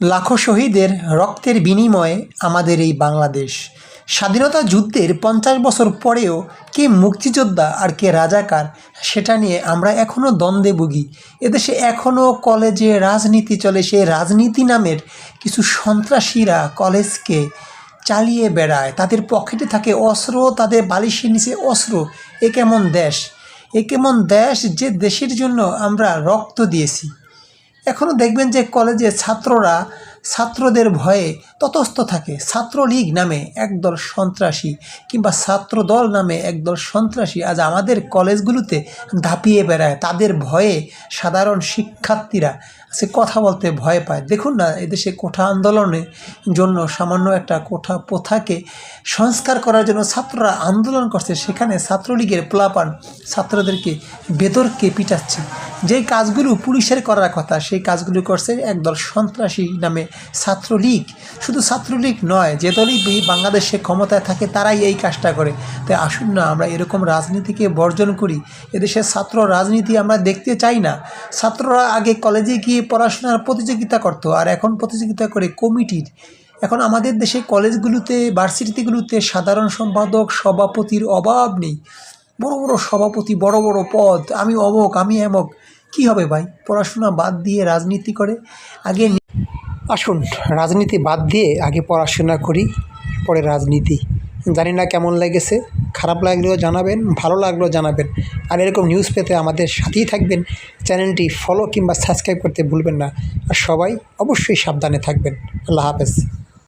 লাখো শহীদের রক্তের বিনিময়ে আমাদের এই বাংলাদেশ। স্বাধীনতা যুদ্ধের পঞ্চাশ বছর পরেও কে মুক্তিযোদ্ধা আর কে রাজাকার সেটা নিয়ে আমরা এখনও দ্বন্দ্বে ভুগি। এদেশে এখনও কলেজে রাজনীতি চলে, সেই রাজনীতি নামের কিছু সন্ত্রাসীরা কলেজকে চালিয়ে বেড়ায়। তাদের পকেটে থাকে অস্ত্র, তাদের বালিশের নিচে অস্ত্র। এ কেমন দেশ? এ কেমন দেশ যে দেশের জন্য আমরা রক্ত দিয়েছি। এখনও দেখবেন যে কলেজে ছাত্ররা, ছাত্রদের ভয়ে ততস্থ থাকে। ছাত্রলীগ নামে একদল সন্ত্রাসী কিংবা ছাত্রদল নামে একদল সন্ত্রাসী আজ আমাদের কলেজগুলোতে ধাপিয়ে বেড়ায়। তাদের ভয়ে সাধারণ শিক্ষার্থীরা সে কথা বলতে ভয় পায়। দেখুন না, এদেশে কোঠা আন্দোলনের জন্য সামান্য একটা কোঠা প্রথাকে সংস্কার করার জন্য ছাত্ররা আন্দোলন করছে। সেখানে ছাত্রলীগের প্লাপান ছাত্রদেরকে বেদরকে পিটাচ্ছে। যেই কাজগুলো পুলিশের করার কথা, সেই কাজগুলো করছে একদল সন্ত্রাসী নামে ছাত্রলীগ। শুধু ছাত্রলীগ নয়, যে দলই বাংলাদেশে ক্ষমতায় থাকে, তারাই এই কাজটা করে। তাই আসুন না, আমরা এরকম রাজনীতিকে বর্জন করি। এদেশের ছাত্র রাজনীতি আমরা দেখতে চাই না। ছাত্ররা আগে কলেজে গিয়ে পড়াশোনার প্রতিযোগিতা করতো, আর এখন প্রতিযোগিতা করে কমিটির। এখন আমাদের দেশে কলেজগুলোতে, ভার্সিটিগুলোতে সাধারণ সম্পাদক, সভাপতির অভাব নেই। বড় বড় সভাপতি, বড় বড় পদ, আমি অমক আমি এমক। কি হবে ভাই? পড়াশোনা বাদ দিয়ে রাজনীতি করে? আগে আসুন, রাজনীতি বাদ দিয়ে আগে পড়াশোনা করি, পরে রাজনীতি। জানি না কেমন লেগেছে, খারাপ লাগলেও জানাবেন, ভালো লাগলেও জানাবেন। আর এরকম নিউজ পেতে আমাদের সাথেই থাকবেন। চ্যানেলটি ফলো কিংবা সাবস্ক্রাইব করতে ভুলবেন না। আর সবাই অবশ্যই সাবধানে থাকবেন। আল্লাহ হাফেজ।